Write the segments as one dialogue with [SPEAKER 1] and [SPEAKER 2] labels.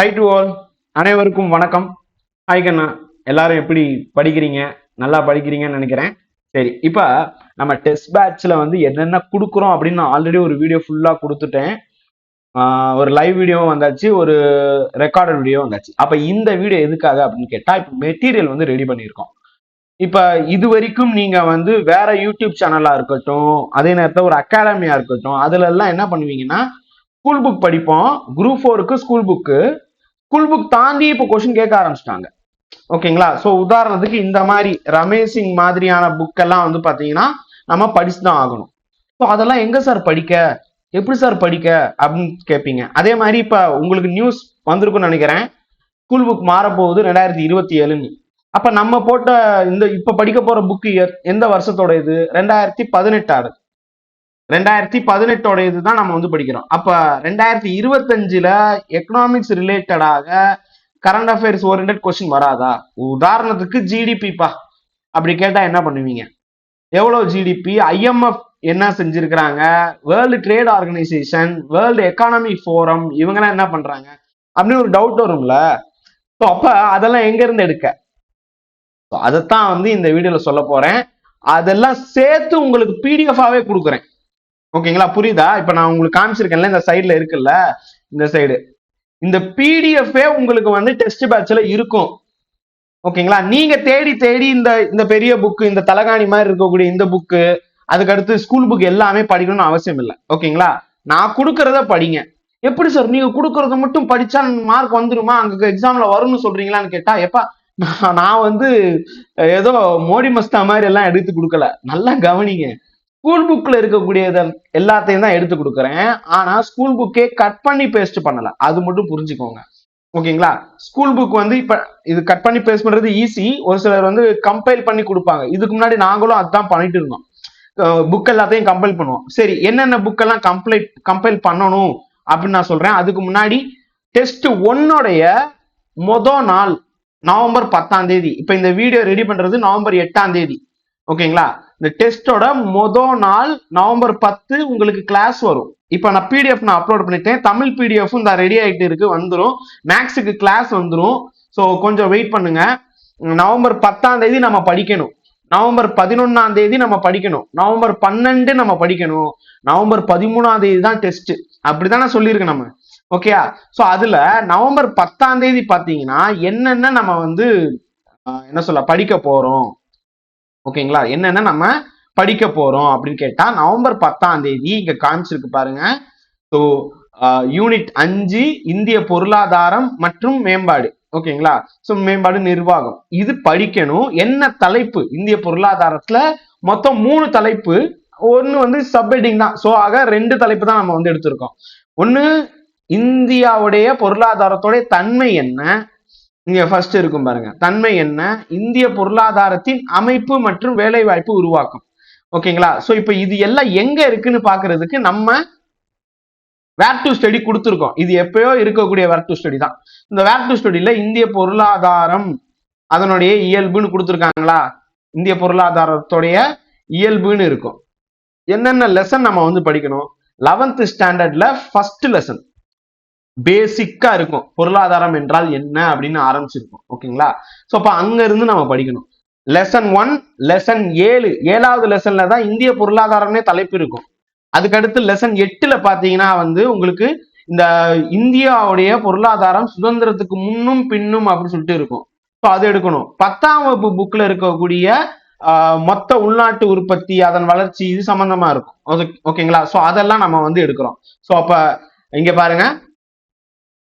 [SPEAKER 1] High to all அனைவருக்கும் வணக்கம். Hi கண்ணா. எல்லாரும் எப்படி படிக்கிறீங்க? நல்லா படிக்கிறீங்கன்னு நினைக்கிறேன். சரி இப்போ நம்ம டெஸ்ட் பேட்ச்ல வந்து என்னென்ன கொடுக்குறோம் அப்படின்னு நான் ஆல்ரெடி ஒரு வீடியோ ஃபுல்லாக கொடுத்துட்டேன். ஒரு லைவ் வீடியோவும் வந்தாச்சு ஒரு ரெக்கார்டட் வீடியோ வந்தாச்சு. அப்போ இந்த வீடியோ எதுக்காக அப்படின்னு கேட்டால் இப்போ மெட்டீரியல் வந்து ரெடி பண்ணியிருக்கோம். இப்போ இது வரைக்கும் நீங்கள் வந்து வேற யூடியூப் சேனலாக இருக்கட்டும் அதே நேரத்தில் ஒரு அகாடமியாக இருக்கட்டும் அதுல எல்லாம் என்ன பண்ணுவீங்கன்னா ஸ்கூல் புக் படிப்போம். குரூப் ஃபோருக்கு ஸ்கூல் புக்கு ஸ்கூல் புக் தாண்டி இப்போ கொஸ்டின் கேட்க ஆரம்பிச்சிட்டாங்க. ஓகேங்களா? ஸோ உதாரணத்துக்கு இந்த மாதிரி ரமேஷ் சிங் மாதிரியான புக்கெல்லாம் வந்து பார்த்தீங்கன்னா நம்ம படிச்சு தான் ஆகணும். ஸோ அதெல்லாம் எங்கே சார் படிக்க? எப்படி சார் படிக்க? அப்படின்னு கேட்பீங்க அதே மாதிரி இப்போ உங்களுக்கு நியூஸ் வந்திருக்குன்னு நினைக்கிறேன். ஸ்கூல் புக் மாறப்போகுது ரெண்டாயிரத்தி இருபத்தி ஏழுன்னு. அப்போ நம்ம போட்ட இந்த இப்போ படிக்க போகிற புக்கு எந்த வருஷத்தோட இது ரெண்டாயிரத்தி பதினெட்டாவது. ரெண்டாயிரத்தி பதினெட்டோட இதுதான் நம்ம வந்து படிக்கிறோம். அப்ப ரெண்டாயிரத்தி இருபத்தஞ்சுல எக்கனாமிக்ஸ் ரிலேட்டடாக கரண்ட் அஃபேர்ஸ் ஓரியன்ட் கொஸ்டின் வராதா? உதாரணத்துக்கு ஜிடிபிப்பா அப்படி கேட்டா என்ன பண்ணுவீங்க? எவ்வளவு ஜிடிபி ஐஎம்எஃப் என்ன செஞ்சிருக்கிறாங்க? World trade organisation world economy forum இவங்கெல்லாம் என்ன பண்றாங்க? அப்படின்னு ஒரு டவுட் வரும்ல. ஸோ அப்ப அதெல்லாம் எங்க இருந்து எடுக்க அதைத்தான் வந்து இந்த வீடியோல சொல்ல போறேன். அதெல்லாம் சேர்த்து உங்களுக்கு பிடிஎஃபாவே கொடுக்குறேன். ஓகேங்களா? புரியுதா? இப்ப நான் உங்களுக்கு காமிச்சிருக்கேன்ல இந்த சைடுல இருக்குல்ல? இந்த சைடு இந்த பிடிஎஃபே உங்களுக்கு வந்து டெஸ்ட் பேட்ச்ல இருக்கும். ஓகேங்களா? நீங்க தேடி தேடி இந்த இந்த பெரிய புக்கு இந்த தலகாணி மாதிரி இருக்கக்கூடிய இந்த புக்கு அதுக்கடுத்து ஸ்கூல் புக் எல்லாமே படிக்கணும்னு அவசியம் இல்லை. ஓகேங்களா? நான் கொடுக்கறத படிங்க. எப்படி சார் நீங்க கொடுக்கறத மட்டும் படிச்சா மார்க் வந்துருமா? அங்க எக்ஸாம்ல வரும்னு சொல்றீங்களான்னு கேட்டா எப்பா நான் நான் வந்து ஏதோ மோடி மஸ்தா மாதிரி எல்லாம் எடுத்து கொடுக்கல. நல்லா கவனிங்க. ஸ்கூல் புக்கில் இருக்கக்கூடியது எல்லாத்தையும் தான் எடுத்து கொடுக்குறேன். ஆனால் ஸ்கூல் புக்கே கட் பண்ணி பேஸ்ட் பண்ணலை. அது மட்டும் புரிஞ்சுக்கோங்க. ஓகேங்களா? ஸ்கூல் புக் வந்து இப்போ இது கட் பண்ணி பேஸ்ட் பண்ணுறது ஈஸி ஒரு சிலர் வந்து கம்பைல் பண்ணி கொடுப்பாங்க. இதுக்கு முன்னாடி நாங்களும் அதுதான் பண்ணிட்டு இருந்தோம். புக் எல்லாத்தையும் கம்பைல் பண்ணுவோம். சரி என்னென்ன புக்கெல்லாம் கம்ப்ளைட் கம்பைல் பண்ணணும் அப்படின்னு நான் சொல்கிறேன் அதுக்கு முன்னாடி டெஸ்ட் ஒன்னுடைய மொதல் நாள் நவம்பர் பத்தாம் தேதி. இப்போ இந்த வீடியோ ரெடி பண்ணுறது நவம்பர் எட்டாம் தேதி. ஓகேங்களா? இந்த டெஸ்டோட மொதல் நாள் நவம்பர் பத்து உங்களுக்கு கிளாஸ் வரும். இப்போ நான் பிடிஎஃப் நான் அப்லோட் பண்ணிட்டேன். தமிழ் பிடிஎஃப் இந்த ரெடி ஆகிட்டு இருக்கு வந்துடும் மேக்ஸுக்கு கிளாஸ் வந்துடும் ஸோ கொஞ்சம் வெயிட் பண்ணுங்க. நவம்பர் பத்தாம் தேதி நம்ம படிக்கணும். நவம்பர் பதினொன்னாம் தேதி நம்ம படிக்கணும். நவம்பர் பன்னெண்டு நம்ம படிக்கணும். நவம்பர் பதிமூணாம் தேதி தான் டெஸ்ட் அப்படிதானே சொல்லியிருக்கேன் நம்ம. ஓகேயா? ஸோ அதுல நவம்பர் பத்தாம் தேதி பார்த்தீங்கன்னா என்னென்ன நம்ம வந்து என்ன சொல்ல படிக்க போறோம். ஓகேங்களா? என்னென்ன நம்ம படிக்க போறோம் அப்படின்னு கேட்டா நவம்பர் பத்தாம் தேதி இங்க காமிச்சிருக்கு பாருங்க. ஸோ யூனிட் அஞ்சு இந்திய பொருளாதாரம் மற்றும் மேம்பாடு. ஓகேங்களா? ஸோ மேம்பாடு நிர்வாகம். இது படிக்கணும். என்ன தலைப்பு? இந்திய பொருளாதாரத்துல மொத்தம் மூணு தலைப்பு. ஒன்னு வந்து சப்ஹெட்டிங் தான். ஸோ ஆக ரெண்டு தலைப்பு தான் நம்ம வந்து எடுத்திருக்கோம். ஒன்னு இந்தியாவுடைய பொருளாதாரத்தோடைய தன்மை என்ன? இங்க ஃபர்ஸ்ட் இருக்கும் பாருங்க. தன்மை என்ன? இந்திய பொருளாதாரத்தின் அமைப்பு மற்றும் வேலை வாய்ப்பு உருவாக்கும். ஓகேங்களா? சோ இப்போ இது எல்லாம் எங்க இருக்குன்னு பாக்குறதுக்கு நம்ம வேர் டு ஸ்டடி கொடுத்துருக்கோம். இது எப்பயோ இருக்கக்கூடிய வேர் டு ஸ்டடி தான். இந்த வேர் டு ஸ்டடியில இந்திய பொருளாதாரம் அதனுடைய இயல்புன்னு கொடுத்துருக்காங்களா? இந்திய பொருளாதாரத்துடைய இயல்புன்னு இருக்கும். என்னென்ன லெசன் நம்ம வந்து படிக்கணும்? லெவன்த் ஸ்டாண்டர்ட்ல ஃபர்ஸ்ட் லெசன் பேசிக்கா இருக்கும். பொருளாதாரம் என்றால் என்ன அப்படின்னு ஆரம்பிச்சிருக்கோம். ஓகேங்களா? ஸோ அப்போ அங்க இருந்து நம்ம படிக்கணும். லெசன் ஒன் லெசன் ஏழு. ஏழாவது லெசன்ல தான் இந்திய பொருளாதாரம்னே தலைப்பு இருக்கும். அதுக்கடுத்து லெசன் எட்டுல பாத்தீங்கன்னா வந்து உங்களுக்கு இந்த இந்தியாவுடைய பொருளாதாரம் சுதந்திரத்துக்கு முன்னும் பின்னும் அப்படின்னு சொல்லிட்டு இருக்கும். ஸோ அது எடுக்கணும். பத்தாம் வகுப்பு புக்ல இருக்கக்கூடிய மொத்த உள்நாட்டு உற்பத்தி அதன் வளர்ச்சி இது சம்பந்தமா இருக்கும். ஓகேங்களா? ஸோ அதெல்லாம் நம்ம வந்து எடுக்கிறோம். ஸோ அப்ப இங்க பாருங்க.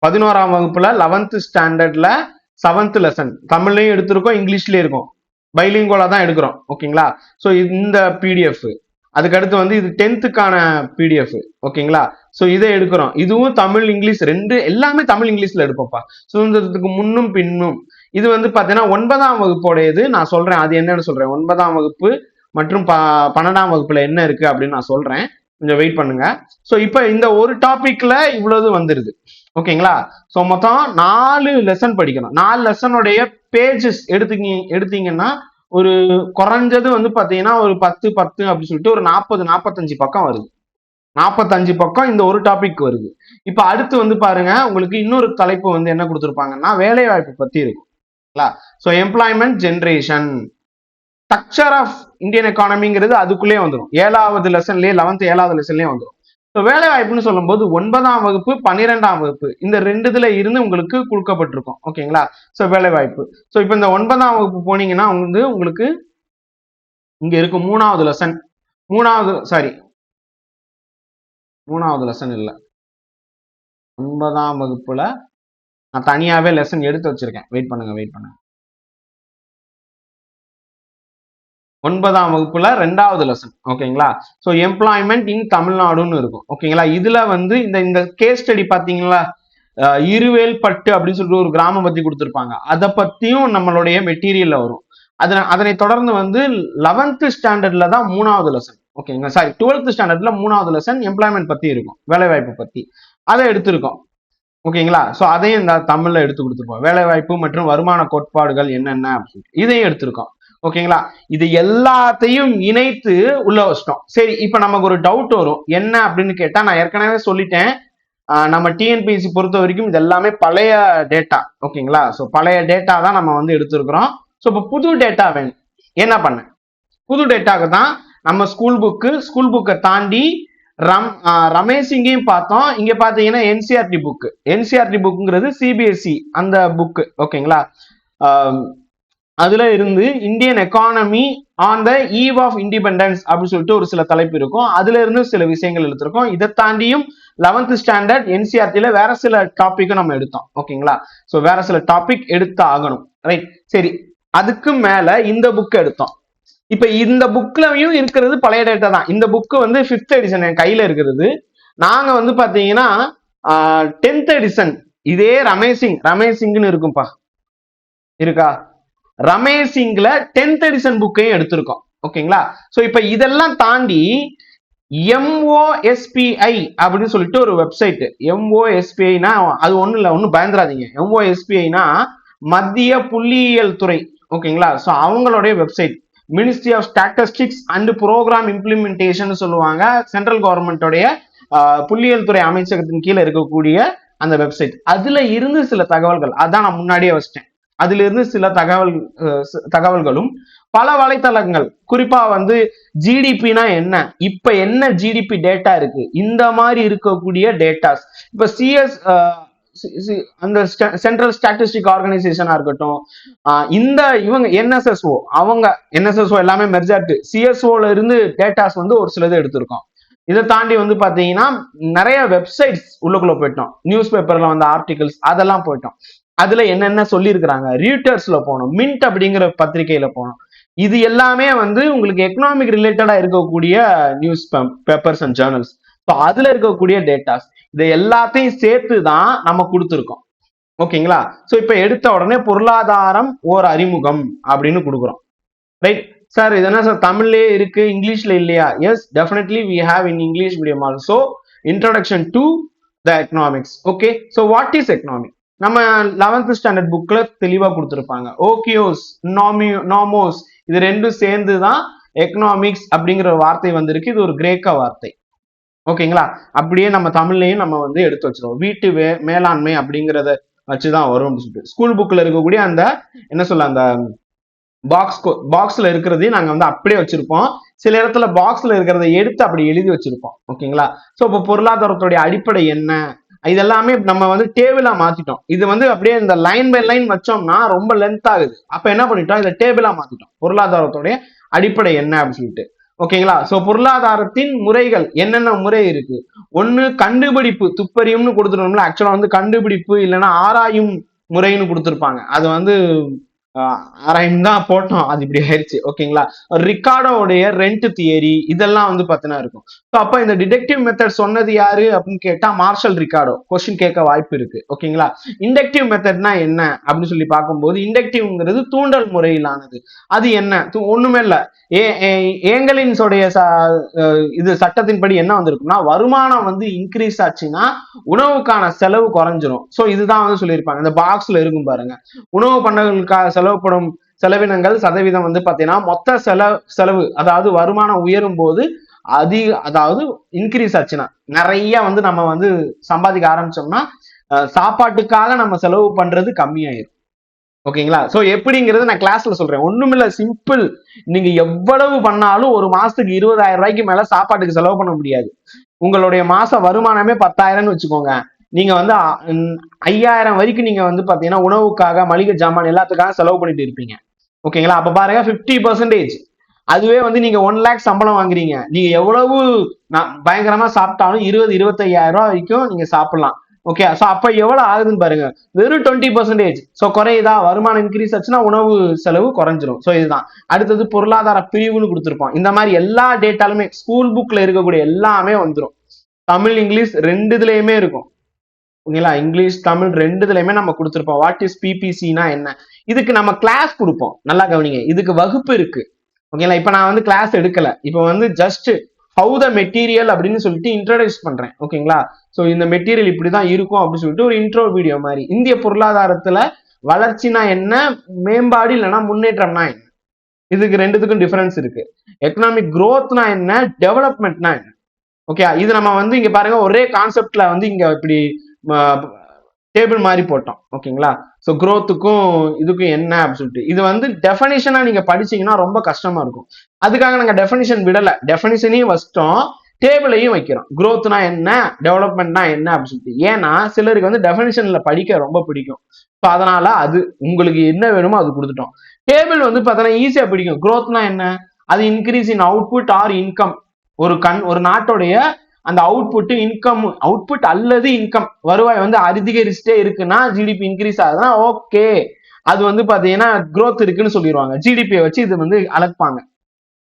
[SPEAKER 1] பதினோராம் வகுப்புல லெவன்த் ஸ்டாண்டர்ட்ல செவன்த் லெசன் தமிழ்லையும் எடுத்திருக்கோம் இங்கிலீஷ்லயும் இருக்கும். பைலிங்கோலா தான் எடுக்கிறோம். ஓகேங்களா? ஸோ இந்த பிடிஎஃப் அதுக்கடுத்து வந்து இது டென்த்துக்கான பிடிஎஃப் ஓகேங்களா? ஸோ இதை எடுக்கிறோம். இதுவும் தமிழ் இங்கிலீஷ் ரெண்டு எல்லாமே தமிழ் இங்கிலீஷ்ல எடுப்போம்ப்பா. சுதந்திரத்துக்கு முன்னும் பின்னும். இது வந்து பார்த்தீங்கன்னா ஒன்பதாம் வகுப்போடையது. நான் சொல்றேன் அது என்னன்னு சொல்றேன். ஒன்பதாம் வகுப்பு மற்றும் ப பன்னெண்டாம் வகுப்புல என்ன இருக்கு அப்படின்னு நான் சொல்றேன். கொஞ்சம் வெயிட் பண்ணுங்க. ஸோ இப்போ இந்த ஒரு டாபிக்ல இவ்வளவு வந்துருது. ஓகேங்களா? ஸோ மொத்தம் நாலு லெசன் படிக்கணும். நாலு லெசனுடைய பேஜஸ் எடுத்தீங்க எடுத்தீங்கன்னா ஒரு குறைஞ்சது வந்து பார்த்தீங்கன்னா ஒரு பத்து பத்து அப்படின்னு சொல்லிட்டு ஒரு நாற்பது நாற்பத்தஞ்சு பக்கம் வருது. நாற்பத்தஞ்சு பக்கம் இந்த ஒரு டாபிக் வருது. இப்போ அடுத்து வந்து பாருங்க உங்களுக்கு இன்னொரு தலைப்பு வந்து என்ன கொடுத்துருப்பாங்கன்னா வேலை வாய்ப்பு பத்தி இருக்கும். So employment generation structure of Indian எக்கானமிங்கிறது அதுக்குள்ளே வந்துடும் ஏழாவது லெசன்லேயே லெவன்த் ஏழாவது லெசன்லேயே வந்துடும் ஸோ வேலை வாய்ப்புன்னு சொல்லும்போது ஒன்பதாம் வகுப்பு பன்னிரெண்டாம் வகுப்பு இந்த ரெண்டுதுல இருந்து உங்களுக்கு கொடுக்கப்பட்டிருக்கும். ஓகேங்களா? ஸோ வேலை வாய்ப்பு ஸோ இப்போ இந்த ஒன்பதாம் வகுப்பு போனீங்கன்னா வந்து உங்களுக்கு இங்க இருக்கும் மூணாவது லெசன் மூணாவது சாரி மூணாவது லெசன் இல்லை. ஒன்பதாம் வகுப்புல நான் தனியாவே லெசன் எடுத்து வச்சிருக்கேன். வெயிட் பண்ணுங்க வெயிட் பண்ணுங்க. ஒன்பதாம் வகுப்புல ரெண்டாவது லெசன் ஓகேங்களா ஸோ எம்ப்ளாய்மெண்ட் இன் தமிழ்நாடுன்னு இருக்கும் ஓகேங்களா இதுல வந்து இந்த இந்த கேஸ் ஸ்டடி பாத்தீங்களா இருவேல்பட்டு இருவேல் பட்டு அப்படின்னு சொல்லிட்டு ஒரு கிராமம் பத்தி கொடுத்துருப்பாங்க. அதை பத்தியும் நம்மளுடைய மெட்டீரியல்ல வரும். அதனை அதனை தொடர்ந்து வந்து லெவன்த் ஸ்டாண்டர்ட்ல தான் மூணாவது லெசன் ஓகேங்களா சாரி டுவெல்த் ஸ்டாண்டர்ட்ல மூணாவது லெசன் எம்ப்ளாய்மெண்ட் பத்தி இருக்கும் வேலைவாய்ப்பு பத்தி. அதை எடுத்திருக்கோம் ஓகேங்களா ஸோ அதையும் இந்த தமிழ்ல எடுத்து கொடுத்துருப்போம். வேலைவாய்ப்பு மற்றும் வருமான கோட்பாடுகள் என்னென்ன அப்படின்னு இதையும் எடுத்திருக்கோம். ஓகேங்களா? இது எல்லாத்தையும் இணைத்து உள்ள வச்சிட்டோம். சரி இப்ப நமக்கு ஒரு டவுட் வரும். என்ன அப்படின்னு கேட்டா நான் ஏற்கனவே சொல்லிட்டேன். நம்ம டிஎன்பிஎஸ்சி பொறுத்த வரைக்கும் இது எல்லாமே பழைய டேட்டா ஓகேங்களா? ஸோ பழைய டேட்டா தான் நம்ம வந்து எடுத்திருக்கிறோம். ஸோ இப்போ புது டேட்டா வேணும். என்ன பண்ண? புது டேட்டாக்கு தான் நம்ம ஸ்கூல் புக்கு ஸ்கூல் புக்கை தாண்டி ரம் ரமேஷ் ரமேஷிங்கையும் பார்த்தோம். இங்க பாத்தீங்கன்னா என்சிஆர்டி புக்கு என்சிஆர்டி புக்குங்கிறது சிபிஎஸ்சி அந்த புக்கு ஓகேங்களா? அதுல இருந்து Indian economy on the eve of independence அப்படின்னு சொல்லிட்டு ஒரு சில தலைப்பு இருக்கும். அதுல இருந்து சில விஷயங்கள் எடுத்திருக்கோம். இதை தாண்டியும் லெவன்த் ஸ்டாண்டர்ட் என்சிஆர்டில வேற சில டாபிக்கும் நம்ம எடுத்தோம். ஓகேங்களா ஸோ வேற சில டாபிக் எடுத்து ஆகணும் ரைட் சரி. அதுக்கு மேல இந்த புக் எடுத்தோம். இப்ப இந்த புக்லயும் இருக்கிறது பழைய டேட்டா தான். இந்த புக்கு வந்து ஃபிஃப்த் எடிஷன் என் கையில இருக்கிறது. நாங்க வந்து பாத்தீங்கன்னா டென்த் எடிஷன் இதே ரமேஷிங் ரமேஷிங்னு இருக்கும்பா. இருக்கா? ரமேஷிங்ல டென்த் எடிஷன் புக்கையும் எடுத்திருக்கோம். ஓகேங்களா? ஸோ இப்போ இதெல்லாம் தாண்டி எம்ஓஎஸ்பிஐ அப்படின்னு சொல்லிட்டு ஒரு வெப்சைட் எம்ஓஎஸ்பிஐனா அது ஒன்றும் இல்லை ஒன்றும் பயந்துராதீங்க. எம்ஓஎஸ்பிஐனா மத்திய புள்ளியியல் துறை. ஓகேங்களா? ஸோ அவங்களுடைய website ministry of statistics and programme implementation சொல்லுவாங்க. சென்ட்ரல் கவர்மெண்டோடைய புள்ளியியல் துறை அமைச்சகத்தின் கீழே இருக்கக்கூடிய அந்த வெப்சைட் அதுல இருந்து சில தகவல்கள். அதான் நான் முன்னாடியே வச்சிட்டேன். அதிலிருந்து சில தகவல் தகவல்களும். பல வலைத்தளங்கள் குறிப்பா வந்து ஜிடிபினா என்ன? இப்ப என்ன ஜிடிபி டேட்டா இருக்கு? இந்த மாதிரி இருக்கக்கூடிய டேட்டாஸ் இப்ப சிஎஸ் அந்த சென்ட்ரல் ஸ்டாட்டிஸ்டிக் ஆர்கனைசேஷனா இருக்கட்டும் இந்த இவங்க என்எஸ்எஸ்ஓ அவங்க என்எஸ்எஸ்ஓ எல்லாமே மெர்ஜாட்டு சிஎஸ்ஓல இருந்து டேட்டாஸ் வந்து ஒரு சிலது எடுத்திருக்கோம். இதை தாண்டி வந்து பாத்தீங்கன்னா நிறைய வெப்சைட்ஸ் உள்ளுக்குள்ள போயிட்டோம். நியூஸ் பேப்பர்ல வந்த ஆர்டிகல்ஸ் அதெல்லாம் போயிட்டோம். அதுல என்னென்ன சொல்லியிருக்கிறாங்க? ரீட்டர்ஸ்ல போனோம் மின்ட் அப்படிங்கிற பத்திரிகையில போனோம் இது எல்லாமே வந்து உங்களுக்கு எக்கனாமிக் ரிலேட்டடா இருக்கக்கூடிய newspapers and journals so அதுல இருக்கக்கூடிய டேட்டாஸ் இதை எல்லாத்தையும் சேர்த்து தான் நம்ம கொடுத்துருக்கோம். ஓகேங்களா? ஸோ இப்போ எடுத்த உடனே பொருளாதாரம் ஓர் அறிமுகம் அப்படின்னு கொடுக்குறோம். ரைட் சார் இது என்ன சார் தமிழ்லயே இருக்கு இங்கிலீஷ்ல இல்லையா? Yes definitely we have in English medium also introduction to the economics okay so what is economic நம்ம லெவன்த் ஸ்டாண்டர்ட் புக்ல தெளிவா கொடுத்துருப்பாங்க. ஓகியோஸ் நாமியோ நாமோஸ் இது ரெண்டும் சேர்ந்து தான் எக்கனாமிக்ஸ் அப்படிங்கிற வார்த்தை வந்திருக்கு. இது ஒரு கிரேக்க வார்த்தை. ஓகேங்களா? அப்படியே நம்ம தமிழ்லையும் நம்ம வந்து எடுத்து வச்சிருவோம். வீட்டு வே மேலாண்மை அப்படிங்கிறத வச்சுதான் வரும் அப்படின்னு சொல்லிட்டு. ஸ்கூல் புக்ல இருக்கக்கூடிய அந்த என்ன சொல்ல அந்த பாக்ஸ் பாக்ஸ்ல இருக்கிறதையும் நாங்க வந்து அப்படியே வச்சிருப்போம். சில இடத்துல பாக்ஸ்ல இருக்கிறத எடுத்து அப்படி எழுதி வச்சிருப்போம். ஓகேங்களா? ஸோ இப்போ பொருளாதாரத்துடைய அடிப்படை என்ன? இதெல்லாமே நம்ம வந்து டேபிளா மாத்திட்டோம். இது வந்து அப்படியே இந்த லைன் பை லைன் வச்சோம்னா ரொம்ப லென்த் ஆகுது. அப்ப என்ன பண்ணிட்டோம்? இதை டேபிளா மாத்திட்டோம். பொருளாதாரத்துடைய அடிப்படை என்ன அப்படின்னு சொல்லிட்டு. ஓகேங்களா சோ பொருளாதாரத்தின் முறைகள் என்னென்ன முறை இருக்கு? ஒண்ணு கண்டுபிடிப்பு துப்பறியும்னு கொடுத்துருவோம்ல ஆக்சுவலா வந்து கண்டுபிடிப்பு இல்லைன்னா ஆராயும் முறைன்னு கொடுத்துருப்பாங்க. அது வந்து ஆராயம் தான் போட்டோம். அது இப்படி ஆயிடுச்சு ஓகேங்களா? ரிகார்டோடைய ரெண்ட் தியரி இதெல்லாம் வந்து பார்த்தீங்கன்னா இருக்கும். ஸோ அப்போ இந்த டிடெக்டிவ் மெத்தட் சொன்னது யாரு அப்படின்னு கேட்டா மார்ஷல் ரிகார்டோ கொஸ்டின் கேட்க வாய்ப்பு இருக்கு. ஓகேங்களா? இண்டக்டிவ் மெத்தட்னா என்ன அப்படின்னு சொல்லி பார்க்கும்போது இண்டக்டிவ்ங்கிறது தூண்டல் முறையிலானது. அது என்ன? ஒண்ணுமே இல்ல. ஏ ஏ- ஏங்கலின்ஸோடைய ச- இது சட்டத்தின்படி என்ன வந்திருக்குன்னா வருமானம் வந்து இன்க்ரீஸ் ஆச்சுன்னா உணவுக்கான செலவு குறைஞ்சிரும். ஸோ இதுதான் வந்து சொல்லியிருப்பாங்க. இந்த பாக்ஸ்ல இருக்கும் பாருங்க. உணவு பண்ணங்களுக்காக செலவுப்படும் செலவினங்கள் சதவீதம் வந்து பாத்தீங்கன்னா மொத்த செலவு செலவு அதாவது வருமானம் உயரும் போது அதிக அதாவது இன்க்ரீஸ் ஆச்சுன்னா நிறைய வந்து நம்ம வந்து சம்பாதிக்க ஆரம்பிச்சோம்னா அஹ், சாப்பாட்டுக்காக நம்ம செலவு பண்றது கம்மியாயிரும். ஓகேங்களா? சோ எப்படிங்கிறது நான் கிளாஸ்ல சொல்றேன். ஒண்ணுமில்ல சிம்பிள் நீங்க எவ்வளவு பண்ணாலும் ஒரு மாசத்துக்கு இருபதாயிரம் ரூபாய்க்கு மேல சாப்பாட்டுக்கு செலவு பண்ண முடியாது. உங்களுடைய மாச வருமானமே பத்தாயிரம்னு வச்சுக்கோங்க. நீங்க வந்து ஐயாயிரம் வரைக்கும் நீங்க வந்து பாத்தீங்கன்னா உணவுக்காக மளிகை ஜாமான் எல்லாத்துக்காக செலவு பண்ணிட்டு இருப்பீங்க. ஓகேங்களா? அப்ப பாருங்க 50% பர்சன்டேஜ் அதுவே வந்து நீங்க ஒன் லேக் சம்பளம் வாங்குறீங்க. நீங்க எவ்வளவு நான் பயங்கரமா சாப்பிட்டாலும் இருபது இருபத்தையாயிரம் ரூபாய் வரைக்கும் நீங்க சாப்பிடலாம். ஓகே? சோ அப்ப எவ்வளவு ஆகுதுன்னு பாருங்க. வெறும் டுவெண்ட்டி பர்சன்டேஜ் ஸோ குறையுதா? வருமானம் இன்க்ரீஸ் ஆச்சுன்னா உணவு செலவு குறைஞ்சிரும். ஸோ இதுதான். அடுத்தது பொருளாதார பிரிவுன்னு கொடுத்துருப்போம். இந்த மாதிரி எல்லா டேட்டாலுமே ஸ்கூல் புக்ல இருக்கக்கூடிய எல்லாமே வந்துடும் தமிழ் இங்கிலீஷ் ரெண்டு இதுலயுமே இருக்கும். ஓகேங்களா? இங்கிலீஷ் தமிழ் ரெண்டு இதுலையுமே நம்ம கொடுத்துருப்போம். வாட் இஸ் பிபிசினா என்ன? இதுக்கு நம்ம கிளாஸ் கொடுப்போம். நல்லா கவனிங்க. இதுக்கு வகுப்பு இருக்கு. ஓகேங்களா? இப்போ நான் வந்து கிளாஸ் எடுக்கல. இப்போ வந்து ஜஸ்ட் ஹவு த மெட்டீரியல் அப்படின்னு சொல்லிட்டு இன்ட்ரடியூஸ் பண்றேன். ஓகேங்களா? ஸோ இந்த மெட்டீரியல் இப்படிதான் இருக்கும் அப்படின்னு சொல்லிட்டு ஒரு இன்ட்ரோ வீடியோ மாதிரி. இந்திய பொருளாதாரத்துல வளர்ச்சினா என்ன? மேம்பாடு இல்லைன்னா முன்னேற்றம்னா என்ன? இதுக்கு ரெண்டுத்துக்கும் டிஃபரன்ஸ் இருக்கு. எக்கனாமிக் க்ரோத்னா என்ன? டெவலப்மெண்ட்னா என்ன? ஓகே இது நம்ம வந்து இங்க பாருங்க ஒரே கான்செப்ட்ல வந்து இங்க இப்படி டேபிள் மாதிரி போட்டோம். ஓகேங்களா ஸோ க்ரோத்துக்கும் இதுக்கும் என்ன அப்படின்னு சொல்லிட்டு இது வந்து டெஃபனிஷனாக நீங்கள் படிச்சீங்கன்னா ரொம்ப கஷ்டமாக இருக்கும். அதுக்காக நாங்கள் டெஃபனிஷன் விடலை. டெஃபனிஷனையும் வச்சிட்டோம். டேபிளையும் வைக்கிறோம். க்ரோத்னா என்ன? டெவலப்மெண்ட்னா என்ன அப்படின்னு சொல்லிட்டு. ஏன்னா சிலருக்கு வந்து டெஃபனிஷனில் படிக்க ரொம்ப பிடிக்கும். ஸோ அதனால அது உங்களுக்கு என்ன வேணுமோ அது கொடுத்துட்டோம். டேபிள் வந்து பார்த்தோன்னா ஈஸியாக பிடிக்கும். க்ரோத்னா என்ன? அது increase in output or income ஒரு கண் ஒரு நாட்டுடைய அந்த அவுட்புட் இன்கம் அவுட்புட் அல்லது இன்கம் வருவாய் வந்து அதிகரிச்சுட்டே இருக்குன்னா ஜிடிபி இன்க்ரீஸ் ஆகுதுன்னா ஓகே அது வந்து பாத்தீங்கன்னா க்ரோத் இருக்குன்னு சொல்லிடுவாங்க. ஜிடிபியை வச்சு இது வந்து அளப்பாங்க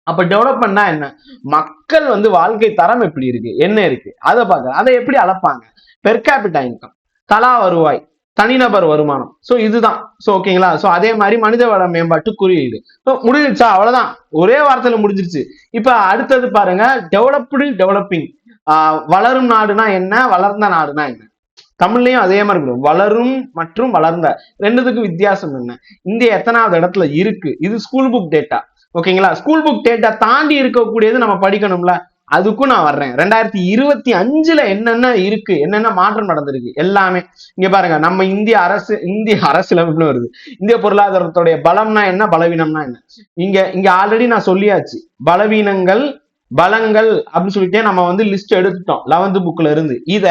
[SPEAKER 1] அப்ப டெவலப்மெண்ட்னா என்ன? மக்கள் வந்து வாழ்க்கை தரம் எப்படி இருக்கு? என்ன இருக்கு? அதை பார்க்க அதை எப்படி அளப்பாங்க? பெர் கேபிட்டா இன்கம் தலா வருவாய் தனிநபர் வருமானம். ஸோ இதுதான். ஸோ ஓகேங்களா ஸோ அதே மாதிரி மனித வள மேம்பாட்டு குறியீடு. ஸோ முடிஞ்சிருச்சா? அவ்வளோதான் ஒரே வார்த்தையில் முடிஞ்சிருச்சு. இப்போ அடுத்தது பாருங்க டெவலப்டு டெவலப்பிங் வளரும் நாடுனா என்ன? வளர்ந்த நாடுனா என்ன? தமிழ்லயும் அதே மாதிரி இருக்கும் வளரும் மற்றும் வளர்ந்த ரெண்டுத்துக்கும் வித்தியாசம் என்ன? இந்தியா எத்தனாவது இடத்துல இருக்கு? இது ஸ்கூல் புக் டேட்டா ஓகேங்களா ஸ்கூல் புக் டேட்டா தாண்டி இருக்கக்கூடியது நம்ம படிக்கணும்ல? அதுக்கும் நான் வர்றேன். ரெண்டாயிரத்தி இருபத்தி அஞ்சுல என்னென்ன இருக்கு? என்னென்ன மாற்றம் நடந்திருக்கு? எல்லாமே. இங்க பாருங்க நம்ம இந்திய அரசு இந்திய அரசியலமைப்புல வருது. இந்திய பொருளாதாரத்துடைய பலம்னா என்ன? பலவீனம்னா என்ன? இங்க இங்க ஆல்ரெடி நான் சொல்லியாச்சு. பலவீனங்கள் பலங்கள் அப்படின்னு சொல்லிட்டே நம்ம வந்து லிஸ்ட் எடுத்துட்டோம். லெவன்த் புக்ல இருந்து. இத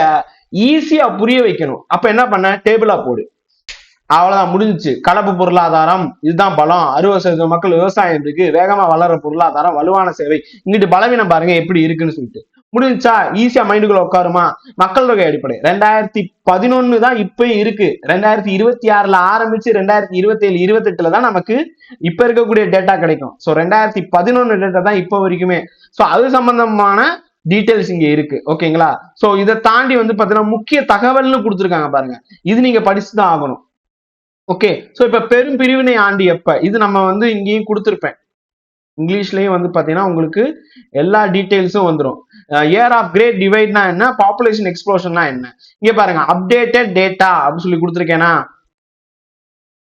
[SPEAKER 1] ஈஸியா புரிய வைக்கணும். அப்ப என்ன பண்ண? டேபிளா போடு. அவ்வளவுதான் முடிஞ்சுச்சு. கலப்பு பொருளாதாரம் இதுதான் பலம். அறுபது சதவீத மக்கள் விவசாயம் இருக்கு. வேகமா வளர்ற பொருளாதாரம் வலுவான சேவை. இங்கிட்டு பலவீனம் பாருங்க எப்படி இருக்குன்னு சொல்லிட்டு. முடிஞ்சா ஈஸியா மைண்டுக்குள்ள உட்காருமா? மக்கள் தொகை அடிப்படை. ரெண்டாயிரத்தி பதினொன்னு தான் இப்பயும் இருக்கு. ரெண்டாயிரத்தி இருபத்தி ஆறுல ஆரம்பிச்சு ரெண்டாயிரத்தி இருபத்தி ஏழு இருபத்தி எட்டுல தான் நமக்கு இப்ப இருக்கக்கூடிய டேட்டா கிடைக்கும். சோ ரெண்டாயிரத்தி பதினொன்னு டேட்டா தான் இப்போ வரைக்குமே ஸோ அது சம்பந்தமான டீட்டெயில்ஸ் இங்க இருக்கு. ஓகேங்களா ஸோ இதை தாண்டி வந்து பாத்தீங்கன்னா முக்கிய தகவல்னு கொடுத்துருக்காங்க பாருங்க. இது நீங்க படிச்சுதான் ஆகணும். ஓகே ஸோ இப்ப பெரும் பிரிவினை ஆண்டு எப்ப இது நம்ம வந்து இங்கேயும் கொடுத்துருப்பேன். இங்கிலீஷ்லயும் வந்து பாத்தீங்கன்னா உங்களுக்கு எல்லா டீட்டெயில்ஸும் வந்துடும் இயர் ஆஃப் கிரேட் டிவைட்னா என்ன? பாப்புலேஷன் எக்ஸ்ப்ளோஷன்னா என்ன? இங்க பாருங்க அப்டேட்டட் டேட்டா அப்படின்னு சொல்லி கொடுத்துருக்கேனா?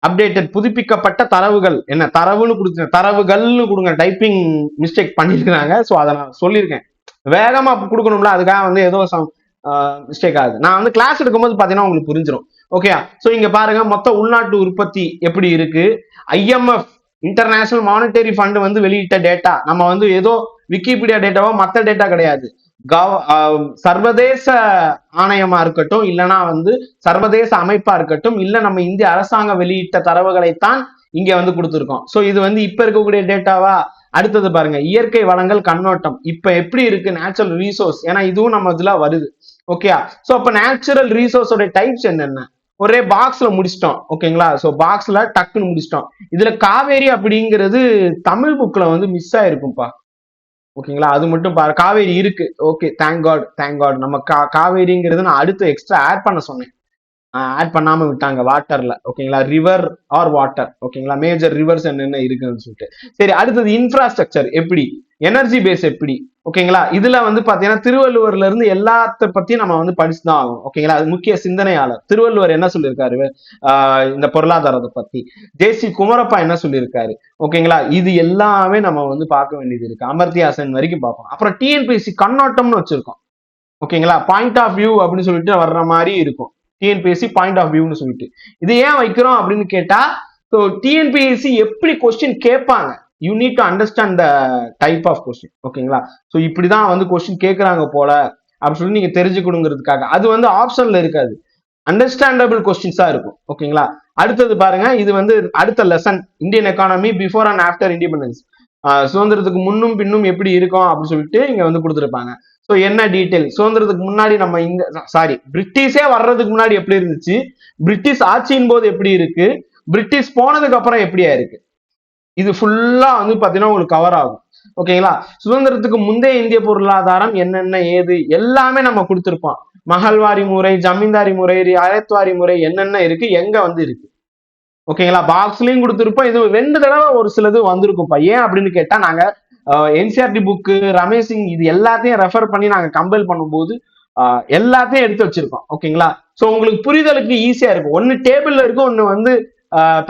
[SPEAKER 1] அப்டேட்டட் புதுப்பிக்கப்பட்ட தரவுகள். என்ன? தரவுன்னு கொடுத்து தரவுகள்னு கொடுங்க. டைப்பிங் மிஸ்டேக் பண்ணியிருக்கிறாங்க ஸோ அதை நான் சொல்லியிருக்கேன். வேகமா கொடுக்கணும்ல. அதுக்காக வந்து ஏதோ மிஸ்டேக் ஆகுது. நான் வந்து கிளாஸ் எடுக்கும்போது பாத்தீங்கன்னா உங்களுக்கு புரிஞ்சிடும் ஓகே ஸோ இங்க பாருங்க. மொத்த உள்நாட்டு உற்பத்தி எப்படி இருக்கு? ஐஎம்எஃப் இன்டர்நேஷனல் மானிட்டரி ஃபண்ட் வந்து வெளியிட்ட டேட்டா நம்ம வந்து ஏதோ விக்கிபீடியா டேட்டாவோ மற்ற டேட்டா கிடையாது. கவ சர்வதேச ஆணையமா இருக்கட்டும் இல்லைன்னா வந்து சர்வதேச அமைப்பா இருக்கட்டும் இல்ல நம்ம இந்திய அரசாங்கம் வெளியிட்ட தரவுகளைத்தான் இங்க வந்து கொடுத்துருக்கோம். ஸோ இது வந்து இப்ப இருக்கக்கூடிய டேட்டாவா? அடுத்தது பாருங்க இயற்கை வளங்கள் கண்ணோட்டம். இப்ப எப்படி இருக்கு நேச்சுரல் ரீசோர்ஸ் ஏன்னா இதுவும் நம்ம இதுல வருது. ஓகேயா ஸோ அப்ப நேச்சுரல் ரீசோர்ஸோட டைப்ஸ் என்னென்ன? ஒரே பாக்ஸ்ல முடிச்சிட்டோம். ஓகேங்களா ஸோ பாக்ஸ்ல டக்குன்னு முடிச்சிட்டோம். இதுல காவேரி அப்படிங்கிறது தமிழ் புக்ல வந்து மிஸ் ஆயிருக்கும்பா. ஓகேங்களா? அது மட்டும் பாரு. காவேரி இருக்கு. Okay thank god thank god நம்ம கா காவேரிங்கிறது நான் அடுத்து எக்ஸ்ட்ரா ஆட் பண்ண சொன்னேன். ஆட் பண்ணாம விட்டாங்க வாட்டர்ல ஓகேங்களா? ரிவர் ஆர் வாட்டர் ஓகேங்களா? மேஜர் ரிவர்ஸ் என்னென்ன இருக்குன்னு சொல்லிட்டு. சரி அடுத்தது இன்ஃப்ராஸ்ட்ரக்சர் எப்படி? எனர்ஜி பேஸ் எப்படி? ஓகேங்களா? இதுல வந்து பாத்தீங்கன்னா திருவள்ளுவர்ல இருந்து எல்லாத்த பத்தியும் நம்ம வந்து படிச்சுதான் ஆகும் ஓகேங்களா? அது முக்கிய சிந்தனையாளர். திருவள்ளுவர் என்ன சொல்லியிருக்காரு ஆஹ் இந்த பொருளாதாரத்தை பத்தி. ஜேசி குமரப்பா என்ன சொல்லியிருக்காரு ஓகேங்களா? இது எல்லாமே நம்ம வந்து பார்க்க வேண்டியது இருக்கு. அமர்த்தியாசன் வரைக்கும் பார்ப்போம். அப்புறம் டிஎன்பிஎஸ்சி கண்ணோட்டம்னு வச்சிருக்கோம். ஓகேங்களா? பாயிண்ட் ஆஃப் வியூ அப்படின்னு சொல்லிட்டு வர்ற மாதிரி இருக்கும். டிஎன்பிஎஸ்சி பாயிண்ட் ஆஃப் வியூன்னு சொல்லிட்டு. இது ஏன் வைக்கிறோம் அப்படின்னு கேட்டா ஸோ டிஎன்பிஎஸ்சி எப்படி கொஸ்டின் கேட்பாங்க? You need to understand the type of question ஓகேங்களா ஸோ இப்படிதான் வந்து கொஸ்டின் கேட்குறாங்க போல அப்படின்னு சொல்லி நீங்க தெரிஞ்சுக்கணுங்கிறதுக்காக. அது வந்து ஆப்ஷன்ல இருக்காது. அண்டர்ஸ்டாண்டபிள் கொஸ்டின்ஸா இருக்கும். ஓகேங்களா அடுத்தது பாருங்க இது வந்து அடுத்த lesson Indian economy before and after independence சுதந்திரத்துக்கு முன்னும் பின்னும் எப்படி இருக்கும் அப்படின்னு சொல்லிட்டு இங்க வந்து கொடுத்துருப்பாங்க. ஸோ என்ன டீட்டெயில் சுதந்திரத்துக்கு முன்னாடி நம்ம இங்க சாரி பிரிட்டிஷே வர்றதுக்கு முன்னாடி எப்படி இருந்துச்சு? பிரிட்டிஷ் ஆட்சியின் போது எப்படி இருக்கு? பிரிட்டிஷ் போனதுக்கு அப்புறம் எப்படியா இருக்கு? இது ஃபுல்லா வந்து பாத்தீங்கன்னா உங்களுக்கு கவர் ஆகும். ஓகேங்களா சுதந்திரத்துக்கு முந்தைய இந்திய பொருளாதாரம் என்னென்ன ஏது? எல்லாமே நம்ம கொடுத்துருப்போம். மகள்வாரி முறை ஜமீன்தாரி முறை அயத்வாரி முறை என்னென்ன இருக்கு? எங்க வந்து இருக்கு? ஓகேங்களா பாக்ஸ்லயும் கொடுத்துருப்போம். இது ரெண்டு தடவை ஒரு சிலது வந்திருக்கும்ப்பா. ஏன் அப்படின்னு கேட்டா நாங்க என்சிஆர்டி புக்கு ரமேஷ் சிங் இது எல்லாத்தையும் ரெஃபர் பண்ணி நாங்க கம்பைல் பண்ணும்போது எல்லாத்தையும் எடுத்து வச்சிருக்கோம். ஓகேங்களா ஸோ உங்களுக்கு புரிதலுக்கு ஈஸியா இருக்கும். ஒன்னு டேபிள்ல இருக்கும் ஒன்னு வந்து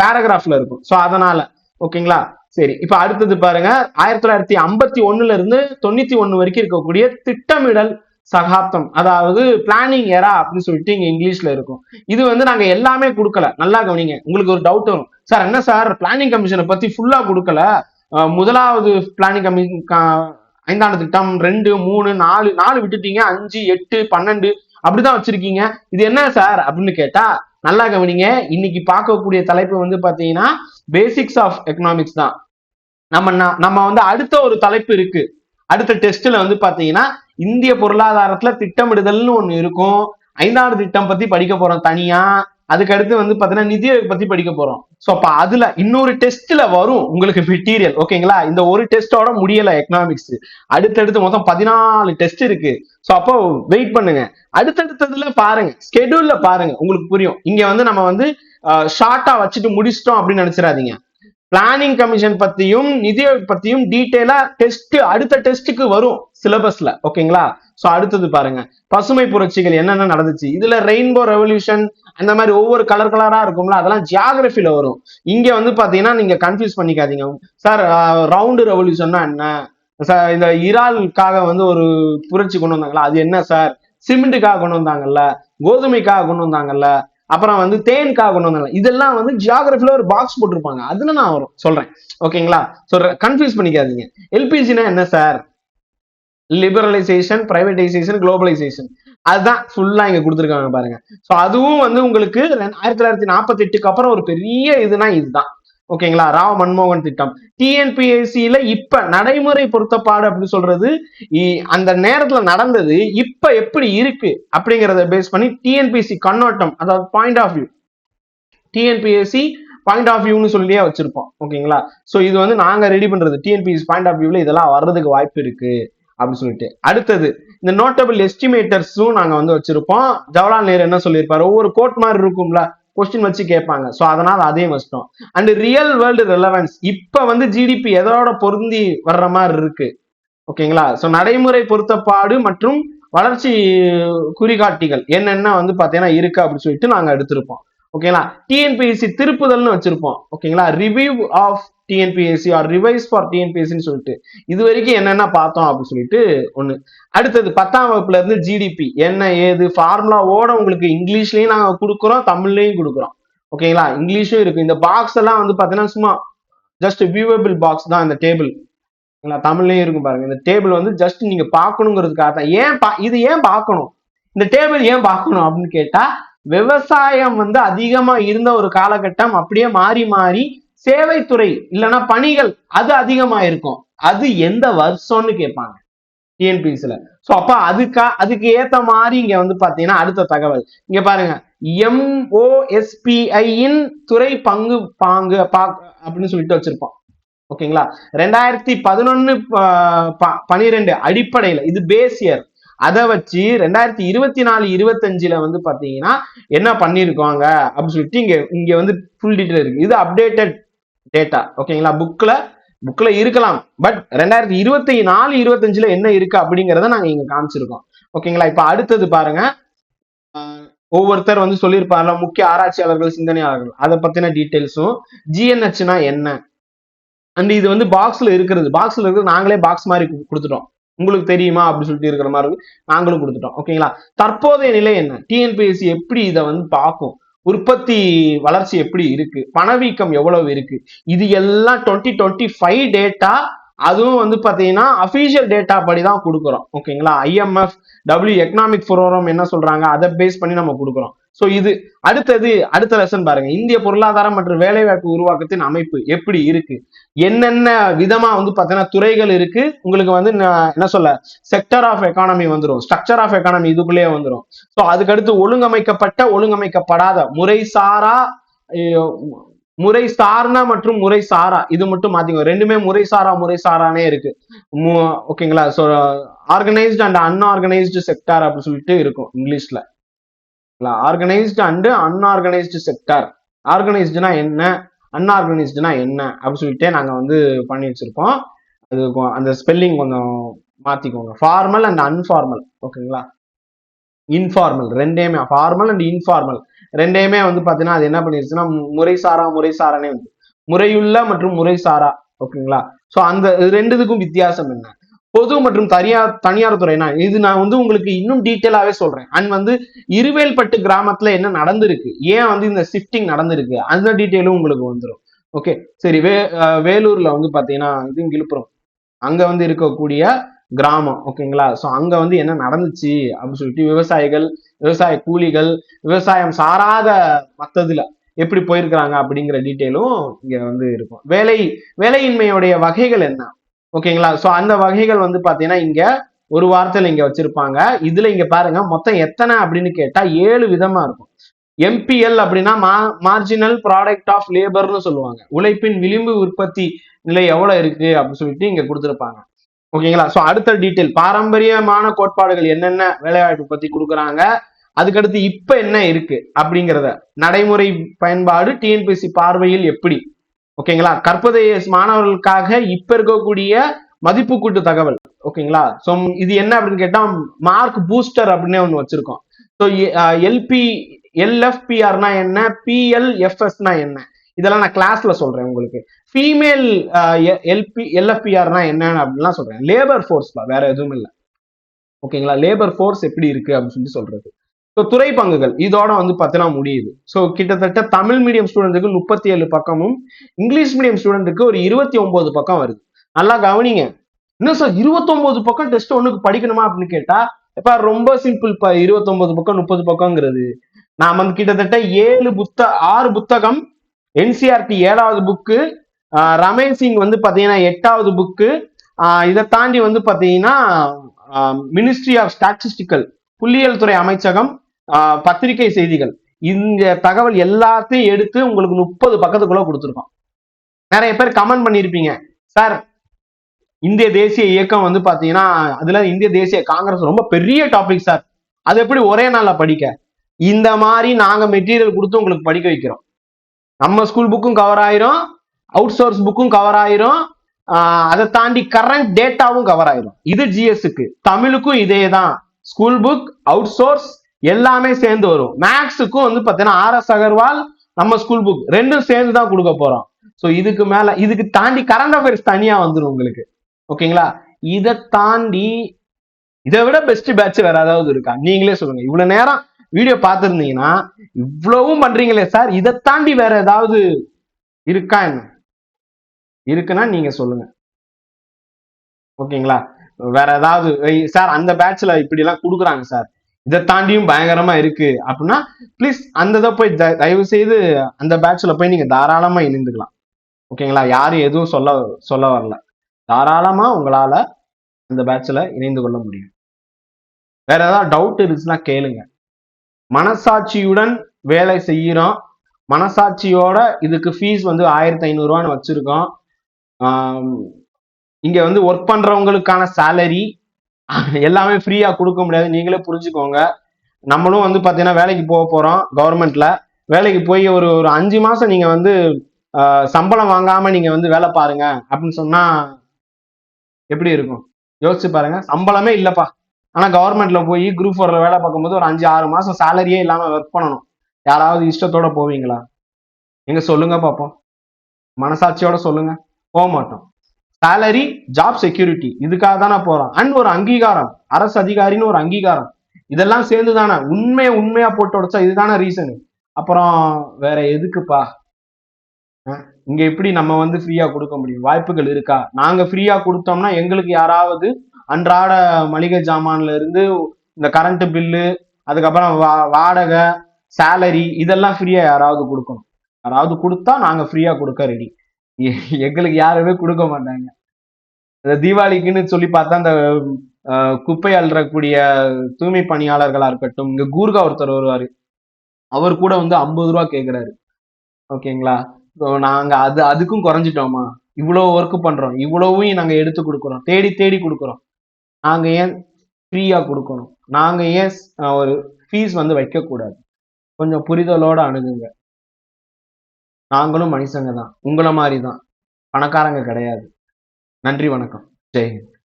[SPEAKER 1] பேராகிராஃப்ல இருக்கும். ஸோ அதனால. ஓகேங்களா? சரி இப்ப அடுத்தது பாருங்க. ஆயிரத்தி தொள்ளாயிரத்தி ஐம்பத்தி ஒண்ணுல இருந்து தொண்ணூத்தி ஒண்ணு வரைக்கும் இருக்கக்கூடிய திட்டமிடல் சகாப்தம் அதாவது பிளானிங் எரா அப்படின்னு சொல்லிட்டு இங்க இங்கிலீஷ்ல இருக்கும். இது வந்து நாங்க எல்லாமே கொடுக்கல. நல்லா கவனிங்க. உங்களுக்கு ஒரு டவுட் வரும். சார் என்ன சார்? பிளானிங் கமிஷனை பத்தி ஃபுல்லா கொடுக்கல. முதலாவது பிளானிங் கமிஷன் ஐந்தாண்டு திட்டம் ரெண்டு மூணு நாலு நாலு விட்டுட்டீங்க. அஞ்சு எட்டு பன்னெண்டு அப்படிதான் வச்சிருக்கீங்க. இது என்ன சார்? அப்படின்னு கேட்டா நல்லா கவனிங்க. இன்னைக்கு பார்க்கக்கூடிய தலைப்பு வந்து பாத்தீங்கன்னா பேசிக்ஸ் ஆஃப் எக்கனாமிக்ஸ் தான். நம்ம நம்ம வந்து அடுத்த ஒரு தலைப்பு இருக்கு. அடுத்த டெஸ்ட்ல வந்து பாத்தீங்கன்னா இந்திய பொருளாதாரத்துல திட்டமிடுதல்னு ஒண்ணு இருக்கும். ஐந்தாவது திட்டம் பத்தி படிக்க போறோம் தனியா. அதுக்கு அடுத்து வந்து பாத்தீங்கன்னா நிதியை பத்தி படிக்க போறோம். சோ அப்ப அதுல இன்னொரு டெஸ்ட்ல வரும் உங்களுக்கு மெட்டீரியல் ஓகேங்களா இந்த ஒரு டெஸ்டோட முடியல எக்கனாமிக்ஸ் அடுத்தடுத்து மொத்தம் பதினாலு டெஸ்ட் இருக்கு. சோ அப்போ வெயிட் பண்ணுங்க. அடுத்தடுத்ததுல பாருங்க. ஸ்கெடியூல்ல பாருங்க. உங்களுக்கு புரியும். இங்க வந்து நம்ம வந்து ஷார்ட்டா வச்சுட்டு முடிச்சிட்டோம் அப்படின்னு நினைச்சிடாதீங்க. பிளானிங் கமிஷன் பத்தியும் நிதி பத்தியும் டீட்டெயிலா டெஸ்ட் அடுத்த டெஸ்ட்டுக்கு வரும் சிலபஸ்ல ஓகேங்களா ஸோ அடுத்தது பாருங்க. பசுமை புரட்சிகள் என்னென்ன நடந்துச்சு? இதுல ரெயின்போ ரெவல்யூஷன் அந்த மாதிரி ஒவ்வொரு கலர் கலரா இருக்கும்ல அதெல்லாம் ஜியாகிரபில வரும். இங்க வந்து பாத்தீங்கன்னா நீங்க கன்ஃபியூஸ் பண்ணிக்காதீங்க. சார் ரவுண்டு ரெவல்யூஷன்னா என்ன? சார் இந்த இறாலுக்காக வந்து ஒரு புரட்சி கொண்டு வந்தாங்களா அது என்ன சார் சிமெண்ட்டுக்காக கொண்டு வந்தாங்கல்ல கோதுமைக்காக கொண்டு வந்தாங்கல்ல அப்புறம் வந்து தேனுக்காக கொண்டு வந்தாங்க. இதெல்லாம் வந்து ஜியாகிரபில ஒரு பாக்ஸ் போட்டிருப்பாங்க. அதுல நான் வரும். சொல்றேன். ஓகேங்களா சொல்றேன் கன்ஃபியூஸ் பண்ணிக்காதீங்க. எல்பிஜினா என்ன சார் லிபரலைசேஷன் பிரைவேடைசேஷன் குளோபலைசேஷன் அதுதான் ஃபுல்லா இங்க கொடுத்துருக்காங்க பாருங்க. ஸோ அதுவும் வந்து உங்களுக்கு ரெண்டு- ஆயிரத்தி தொள்ளாயிரத்தி நாற்பத்தி எட்டுக்கு அப்புறம் ஒரு பெரிய இதுனா இதுதான். ஓகேங்களா? ராவ் மன்மோகன் திட்டம். டிஎன்பிஎஸ்சியில இப்ப நடைமுறை பொருத்தப்பாடு அப்படின்னு சொல்றது இ- அந்த நேரத்துல நடந்தது இப்ப எப்படி இருக்கு அப்படிங்கறத பேஸ் பண்ணி டிஎன்பிஎஸ்சி கண்ணோட்டம் அதாவது point of view TNPSC point of வியூன்னு சொல்லியே வச்சிருப்போம். ஓகேங்களா? சோ இது வந்து நாங்க ரெடி பண்றது. டிஎன்பிஎஸ்சி பாயிண்ட் ஆஃப் வியூல இதெல்லாம் வர்றதுக்கு வாய்ப்பு இருக்கு அப்படின்னு சொல்லிட்டு. அடுத்தது இந்த நோட்டபிள் எஸ்டிமேட்டர்ஸும் நாங்க வந்து வச்சிருப்போம். ஜவஹர்லால் நேரு என்ன சொல்லியிருப்பாரு? ஒவ்வொரு கோட் மாதிரி இருக்கும்ல. கொஸ்டின் வச்சு கேட்பாங்க. ஸோ அதனால அதையும் வச்சிட்டோம் அண்ட் ரியல் வேர்ல்டு ரெலவன்ஸ் இப்போ வந்து ஜிடிபி எதோட பொருந்தி வர்ற மாதிரி இருக்கு. ஓகேங்களா ஸோ நடைமுறை பொருத்தப்பாடு மற்றும் வளர்ச்சி குறிகாட்டிகள். என்னென்ன வந்து பார்த்தீங்கன்னா இருக்கு அப்படின்னு சொல்லிட்டு நாங்கள் எடுத்திருப்போம். ஓகேங்களா டிஎன்பிஎஸ்சி திருப்புதல்னு வச்சிருப்போம். ஓகேங்களா review of TNPSC or revise for டிஎன்பிஎஸ்சின்னு சொல்லிட்டு இது வரைக்கும் என்னென்ன பார்த்தோம் அப்படின்னு சொல்லிட்டு ஒன்று அடுத்தது பத்தாம் வகுப்புல இருந்து ஜிடிபி என்ன ஏது ஃபார்முலாவோட உங்களுக்கு இங்கிலீஷ்லையும் நாங்கள் கொடுக்குறோம் தமிழ்லையும் கொடுக்குறோம். ஓகேங்களா இங்கிலீஷும் இருக்கு. இந்த பாக்ஸ் எல்லாம் வந்து பார்த்தீங்கன்னா சும்மா ஜஸ்ட் வியூவபிள் பாக்ஸ் தான் இந்த டேபிள் தமிழ்லையும் இருக்கும் பாருங்க. இந்த டேபிள் வந்து ஜஸ்ட் நீங்க பார்க்கணுங்கிறதுக்காக தான். ஏன் பா- இது ஏன் பார்க்கணும்? இந்த டேபிள் ஏன் பார்க்கணும் அப்படின்னு கேட்டா விவசாயம் வந்து அதிகமா இருந்த ஒரு காலகட்டம் அப்படியே மாறி மாறி சேவைத்துறை இல்லைன்னா பணிகள் அது அதிகமா இருக்கும் அது எந்த வருஷம்னு கேட்பாங்க. டிஎன்பிஎஸ்ல ஸோ அப்போ அதுக்கா அதுக்கு ஏற்ற மாதிரி இங்க வந்து பாத்தீங்கன்னா அடுத்த தகவல். இங்க பாருங்க. எம்ஓஎஸ்பிஐயின் துறை பங்கு பாங்கு பா- அப்படின்னு சொல்லிட்டு வச்சிருப்போம். ஓகேங்களா? ரெண்டாயிரத்தி பதினொன்னு பனிரெண்டு அடிப்படையில இது பேஸ் இயர் அதை வச்சு ரெண்டாயிரத்தி இருபத்தி நாலு இருபத்தஞ்சுல வந்து பாத்தீங்கன்னா என்ன பண்ணிருக்காங்க அப்படின்னு சொல்லிட்டு இங்க இங்க வந்து ஃபுல் டீட்டெயில் இருக்கு. இது அப்டேட்டட் டேட்டா ஓகேங்களா புக்ல புக்ல இருக்கலாம். பட் ரெண்டாயிரத்தி இருபத்தி நாலு இருபத்தஞ்சுல என்ன இருக்கு அப்படிங்கிறத நாங்க இங்க காமிச்சிருக்கோம். ஓகேங்களா இப்ப அடுத்தது பாருங்க. ஒவ்வொருத்தர் வந்து சொல்லியிருப்பார்ல முக்கிய ஆராய்ச்சியாளர்கள் சிந்தனையாளர்கள். அதை பத்தின டீட்டெயில்ஸும் ஜிஎன்ஹெச்னா என்ன? அண்ட் இது வந்து பாக்ஸ்ல இருக்கிறது. பாக்ஸ்ல இருக்கிறது நாங்களே பாக்ஸ் மாதிரி கொடுத்துட்டோம். உங்களுக்கு தெரியுமா? அப்படின்னு சொல்லிட்டு இருக்கிற மாதிரி நாங்களும் கொடுத்துட்டோம். ஓகேங்களா தற்போதைய நிலை என்ன? டிஎன்பிஎஸ்சி எப்படி இதை வந்து பார்க்கும்? உற்பத்தி வளர்ச்சி எப்படி இருக்கு? பணவீக்கம் எவ்வளவு இருக்கு? இது எல்லாம் டுவெண்ட்டி டுவெண்ட்டி ஃபைவ் டேட்டா அதுவும் வந்து பாத்தீங்கன்னா அபிஷியல் டேட்டா படி தான் கொடுக்குறோம் ஓகேங்களா ஐஎம்எஃப் டபிள்யூ எக்கனாமிக் ஃபோரம் என்ன சொல்றாங்க? அதை பேஸ் பண்ணி நம்ம கொடுக்குறோம். ஸோ இது அடுத்தது அடுத்த லெசன் பாருங்க. இந்திய பொருளாதாரம் மற்றும் வேலைவாய்ப்பு உருவாக்கத்தின் அமைப்பு எப்படி இருக்கு? என்னென்ன விதமா வந்து பாத்தீங்கன்னா துறைகள் இருக்கு? உங்களுக்கு வந்து நான் என்ன சொல்ல? செக்டர் ஆஃப் எக்கானமி வந்துடும் ஸ்ட்ரக்சர் ஆஃப் எக்கானமி இதுக்குள்ளேயே வந்துரும். ஸோ அதுக்கடுத்து ஒழுங்கமைக்கப்பட்ட ஒழுங்கமைக்கப்படாத முறை சாரா முறை சார்னா மற்றும் முறை சாரா இது மட்டும் மாத்திங்க ரெண்டுமே முறை சாரா முறை சாரானே இருக்கு. மு- ஓகேங்களா so organised and unorganised sector அப்படின்னு சொல்லிட்டு இருக்கும் இங்கிலீஷ்ல. ஆர்கனைஸ்டு அண்டு அன்ஆர்கனைஸ்டு செக்டார் ஆர்கனைஸ்டுனா என்ன? அன்ஆர்கனைஸ்டுனா என்ன? அப்படின்னு சொல்லிட்டு நாங்கள் வந்து பண்ணி வச்சுருக்கோம். அது அந்த ஸ்பெல்லிங் கொஞ்சம் மாற்றிக்கோங்க ஃபார்மல் அண்ட் அன்ஃபார்மல் ஓகேங்களா இன்ஃபார்மல் ரெண்டையுமே. ஃபார்மல் அண்ட் இன்ஃபார்மல் ரெண்டையுமே வந்து பார்த்தீங்கன்னா அது என்ன பண்ணிருச்சுன்னா முறைசாரா முறைசாரானே வந்து. முறையுள்ள மற்றும் முறைசாரா. ஓகேங்களா ஸோ அந்த ரெண்டு இதுக்கும் வித்தியாசம் என்ன? பொது மற்றும் தனியார் தனியார் துறைனா இது நான் வந்து உங்களுக்கு இன்னும் டீட்டெயிலாகவே சொல்றேன். அண்ட் வந்து இருவேல்பட்டு கிராமத்துல என்ன நடந்திருக்கு? ஏன் வந்து இந்த ஷிஃப்டிங் நடந்திருக்கு? அந்த டீட்டெயிலும் உங்களுக்கு வந்துடும் ஓகே சரி வே வேலூர்ல வந்து பாத்தீங்கன்னா இது விழுப்புரம். அங்க வந்து இருக்கக்கூடிய கிராமம். ஓகேங்களா ஸோ அங்க வந்து என்ன நடந்துச்சு? அப்படின்னு சொல்லிட்டு விவசாயிகள் விவசாய கூலிகள் விவசாயம் சாராத மத்ததுல எப்படி போயிருக்கிறாங்க அப்படிங்கிற டீட்டெயிலும் இங்க வந்து இருக்கும். வேலை வேலையின்மையுடைய வகைகள் என்ன? ஓகேங்களா? ஸோ அந்த வகைகள் வந்து பார்த்தீங்கன்னா இங்கே ஒரு வார்த்தையில் இங்கே வச்சிருப்பாங்க. இதில் இங்கே பாருங்க மொத்தம் எத்தனை அப்படின்னு கேட்டால் ஏழு விதமாக இருக்கும். எம்பிஎல் அப்படின்னா மா மார்ஜினல் ப்ராடக்ட் ஆஃப் லேபர்னு சொல்லுவாங்க. உழைப்பின் விளிம்பு உற்பத்தி நிலை எவ்வளோ இருக்கு அப்படின்னு சொல்லிட்டு இங்கே கொடுத்துருப்பாங்க. ஓகேங்களா? ஸோ அடுத்த டீட்டெயில் பாரம்பரியமான கோட்பாடுகள் என்னென்ன வேலைவாய்ப்பு பற்றி கொடுக்குறாங்க? அதுக்கடுத்து இப்போ என்ன இருக்கு அப்படிங்கிறத. நடைமுறை பயன்பாடு டிஎன்பிஎஸ்சி பார்வையில் எப்படி? ஓகேங்களா? கற்பதைய மாணவர்களுக்காக இப்ப இருக்கக்கூடிய மதிப்பு கூட்டு தகவல். ஓகேங்களா? சோ இது என்ன அப்படின்னு கேட்டா மார்க் பூஸ்டர் அப்படின்னு ஒண்ணு வச்சிருக்கோம். ஸோ எல்பி எல்எஃபிஆர்னா என்ன? பிஎல்எஃப்எஸ்னா என்ன? இதெல்லாம் நான் கிளாஸ்ல சொல்றேன் உங்களுக்கு. ஃபீமேல் எல்பி எல்எஃபிஆர்னா என்னன்னு அப்படின்லாம் சொல்றேன். லேபர் ஃபோர்ஸ்ல வேற எதுவும் இல்லை. ஓகேங்களா? லேபர் ஃபோர்ஸ் எப்படி இருக்கு அப்படின்னு சொல்லி சொல்றது. ஸோ துறை பங்குகள். இதோட வந்து பார்த்தீங்கன்னா முடியுது. ஸோ கிட்டத்தட்ட தமிழ் மீடியம் ஸ்டூடெண்ட்டுக்கு முப்பத்தி ஏழு பக்கமும் இங்கிலீஷ் மீடியம் ஸ்டூடெண்ட்டுக்கு ஒரு இருபத்தி ஒன்பது பக்கம் வருது. நல்லா கவனிங்க. இன்னும் சார் இருபத்தொன்பது பக்கம் டெஸ்ட் ஒன்றுக்கு படிக்கணுமா அப்படின்னு கேட்டா இப்போ ரொம்ப சிம்பிள் இப்போ இருபத்தொன்பது பக்கம் முப்பது பக்கம்ங்கிறது. நான் வந்து கிட்டத்தட்ட ஏழு புத்த ஆறு புத்தகம் என்சிஆர்டி ஏழாவது புக்கு ரமேஷ் சிங் வந்து பார்த்தீங்கன்னா எட்டாவது புக்கு இதை தாண்டி வந்து பார்த்தீங்கன்னா மினிஸ்ட்ரி ஆஃப் ஸ்டாட்டிஸ்டிக்கல் புள்ளியியல் துறை அமைச்சகம் பத்திரிகை செய்திகள். இந்த தகவல் எல்லாத்தையும் எடுத்து உங்களுக்கு முப்பது பக்கத்துக்குள்ள கொடுத்துருக்கோம். நிறைய பேர் கமெண்ட் பண்ணியிருப்பீங்க. சார் இந்திய தேசிய இயக்கம் வந்து பாத்தீங்கன்னா அதுல இந்திய தேசிய காங்கிரஸ் ரொம்ப பெரிய டாபிக் சார். அது எப்படி ஒரே நாள்ல படிக்க? இந்த மாதிரி நாங்க மெட்டீரியல் கொடுத்து உங்களுக்கு படிக்க வைக்கிறோம். நம்ம ஸ்கூல் புக்கும் கவர் ஆயிரும். அவுட் சோர்ஸ் புக்கும் கவர் ஆயிரும். அதை தாண்டி கரண்ட் டேட்டாவும் கவர் ஆயிரும். இது ஜிஎஸ்க்கு தமிழுக்கும் இதே தான் ஸ்கூல் புக் அவுட் சோர்ஸ் எல்லாமே சேர்ந்து வரும். மேக்ஸுக்கும் வந்து பார்த்தீங்கன்னா ஆர்எஸ் அகர்வால் நம்ம ஸ்கூல் புக் ரெண்டும் சேர்ந்து தான் கொடுக்க போறோம். ஸோ இதுக்கு மேல இதுக்கு தாண்டி கரண்ட் அஃபேர்ஸ் தனியா வந்துடும் உங்களுக்கு. ஓகேங்களா இதை தாண்டி இதை விட பெஸ்ட் பேட்ச் வேற ஏதாவது இருக்கா? நீங்களே சொல்லுங்க. இவ்வளவு நேரம் வீடியோ பார்த்துருந்தீங்கன்னா இவ்வளவும் பண்றீங்களே சார் இதை தாண்டி வேற ஏதாவது இருக்கா என்ன? இருக்குன்னா நீங்க சொல்லுங்க. ஓகேங்களா வேற ஏதாவது சார் அந்த பேட்ச்ல இப்படி எல்லாம் கொடுக்குறாங்க சார் இதை தாண்டியும் பயங்கரமா இருக்கு. அப்படின்னா ப்ளீஸ் அந்த இதை போய் த- தயவு செய்து அந்த பேட்ச்ல போய் நீங்க தாராளமா இணைந்துக்கலாம். ஓகேங்களா? யாரும் எதுவும் சொல்ல சொல்ல வரல. தாராளமா உங்களால அந்த பேட்ச்ல இணைந்து கொள்ள முடியும். வேற ஏதாவது டவுட் இருந்துச்சுன்னா கேளுங்க. மனசாட்சியுடன் வேலை செய்கிறோம் மனசாட்சியோட இதுக்கு ஃபீஸ் வந்து ஆயிரத்தி ஐநூறுரூவான்னு வச்சுருக்கோம். இங்கே வந்து ஒர்க் பண்ணுறவங்களுக்கான சேலரி எல்லாமே ஃப்ரீயா கொடுக்க முடியாது. நீங்களே புரிஞ்சுக்கோங்க. நம்மளும் வந்து பாத்தீங்கன்னா வேலைக்கு போக போறோம் கவர்மெண்ட்ல வேலைக்கு போய் ஒரு ஒரு அஞ்சு மாசம் நீங்க வந்து சம்பளம் வாங்காம நீங்க வந்து வேலை பாருங்க அப்படின்னு சொன்னா எப்படி இருக்கும்? யோசிச்சு பாருங்க. சம்பளமே இல்லப்பா. ஆனா கவர்மெண்ட்ல போய் குரூப் ஃபோர்ல வேலை பார்க்கும்போது ஒரு அஞ்சு ஆறு மாசம் சேலரியே இல்லாம ஒர்க் பண்ணணும். யாராவது இஷ்டத்தோட போவீங்களா? எங்க சொல்லுங்க பார்ப்போம் மனசாட்சியோட சொல்லுங்க. போக மாட்டோம். சேலரி ஜாப் செக்யூரிட்டி இதுக்காக தானே போறோம் அண்ட் ஒரு அங்கீகாரம். அரசு அதிகாரின்னு ஒரு அங்கீகாரம். இதெல்லாம் சேர்ந்து தானே உண்மையை உண்மையா போட்டு உடைச்சா இதுதானே ரீசனு அப்புறம் வேற எதுக்குப்பா? இங்க எப்படி நம்ம வந்து ஃப்ரீயா கொடுக்க முடியும்? வாய்ப்புகள் இருக்கா? நாங்க ஃப்ரீயா கொடுத்தோம்னா எங்களுக்கு யாராவது அன்றாட மளிகை ஜாமான்ல இருந்து இந்த கரண்ட் பில்லு அதுக்கப்புறம் வா- வாடகை சேலரி இதெல்லாம் ஃப்ரீயா யாராவது கொடுக்கணும். யாராவது கொடுத்தா நாங்க ஃப்ரீயா கொடுக்க ரெடி எங்களுக்கு யாருமே கொடுக்க மாட்டாங்க. இந்த தீபாவளிக்குன்னு சொல்லி பார்த்தா அந்த குப்பை அள்ளுறக்கூடிய தூய்மை பணியாளர்களா இருக்கட்டும் இங்க கூர்கா ஒருத்தர் வருவாரு. அவர் கூட வந்து ஐம்பது ரூபா கேட்குறாரு ஓகேங்களா? நாங்க அது அதுக்கும் குறைஞ்சிட்டோமா? இவ்வளவு ஒர்க் பண்றோம். இவ்வளவும் நாங்க எடுத்து கொடுக்குறோம். தேடி தேடி கொடுக்குறோம். நாங்க ஏன் ஃப்ரீயா கொடுக்கணும்? நாங்க ஏன் ஒரு ஃபீஸ் வந்து வைக்க கூடாது கொஞ்சம் புரிதலோட அணுகுங்க. நாங்களும் மனுஷங்க தான். உங்களை மாதிரி தான் பணக்காரங்க கிடையாது. நன்றி வணக்கம். ஜெய்ஹிந்த்